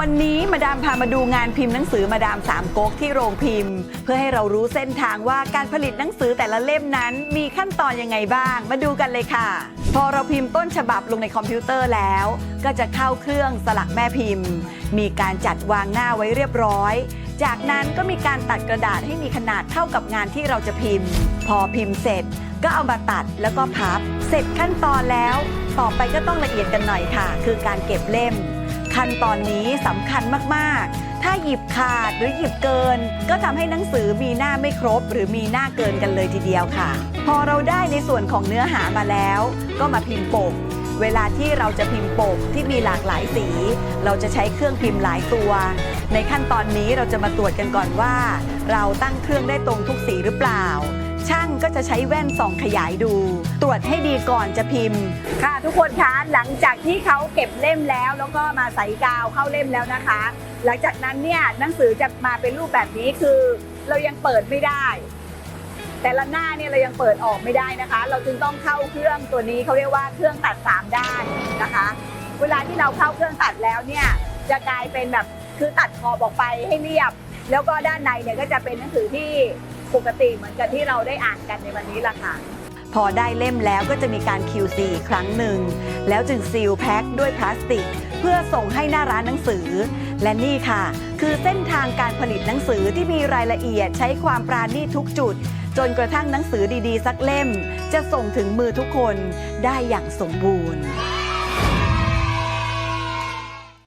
วันนี้มาดามพามาดูงานพิมพ์หนังสือมาดามสามก๊กที่โรงพิมพ์ เพื่อให้เรารู้เส้นทางว่าการผลิตหนังสือแต่ละเล่มนั้น มีขั้นตอนยังไงบ้าง มาดูกันเลยค่ะ พอเราพิมพ์ต้นฉบับลงในคอมพิวเตอร์แล้ว ก็จะเข้าเครื่องสลักแม่พิมพ์ มีการจัดวางหน้าไว้เรียบร้อย จากนั้นก็มีการตัดกระดาษให้มีขนาดเท่ากับงานที่เราจะพิมพ์ พอพิมพ์เสร็จ ก็เอามาตัดแล้วก็พับ เสร็จขั้นตอนแล้ว ต่อไปก็ต้องละเอียดกันหน่อยค่ะ คือการเก็บเล่ม ขั้นตอนนี้สำคัญมาก ๆ ถ้าหยิบขาดหรือหยิบเกิน ก็ทำให้หนังสือมีหน้าไม่ครบ หรือมีหน้าเกินกันเลยทีเดียวค่ะ พอเราได้ในส่วนของเนื้อหามาแล้ว ก็มาพิมพ์ปก เวลาที่เราจะพิมพ์ปกที่มีหลากหลายสี เราจะใช้เครื่องพิมพ์หลายตัว ในขั้นตอนนี้เราจะมาตรวจกันก่อนว่า เราตั้งเครื่องได้ตรงทุกสีหรือเปล่า ช่างก็จะใช้แว่นส่องขยายดู ตรวจให้ดีก่อนจะพิมพ์ ค่ะ ทุกคนคะหลังจากที่เขาเก็บเล่มแล้ว แล้วก็มาใส่กาวเข้าเล่มแล้วนะคะ หลังจากนั้นเนี่ยหนังสือจะมาเป็นรูปแบบนี้คือเรายังเปิดไม่ได้ แต่ละหน้าเนี่ยเรายังเปิดออกไม่ได้นะคะ เราจึงต้องเข้าเครื่องตัวนี้เขาเรียกว่าเครื่องตัดสามด้านนะคะ เวลาที่เราเข้าเครื่องตัดแล้วเนี่ยจะกลายเป็นแบบคือตัดขอบออกไปให้เรียบ แล้วก็ด้านในเนี่ยก็จะเป็นหนังสือที่ ปกติเหมือนกับที่เราได้อ่านกันในวันนี้ล่ะค่ะ พอได้เล่มแล้วก็จะมีการ QC อีกครั้งหนึ่ง แล้วจึงซีลแพ็คด้วยพลาสติก เพื่อส่งให้หน้าร้านหนังสือ และนี่ค่ะ คือเส้นทางการผลิตหนังสือที่มีรายละเอียดใช้ความปราณีตทุกจุด จนกระทั่งหนังสือดีๆ สักเล่ม จะส่งถึงมือทุกคนได้อย่างสมบูรณ์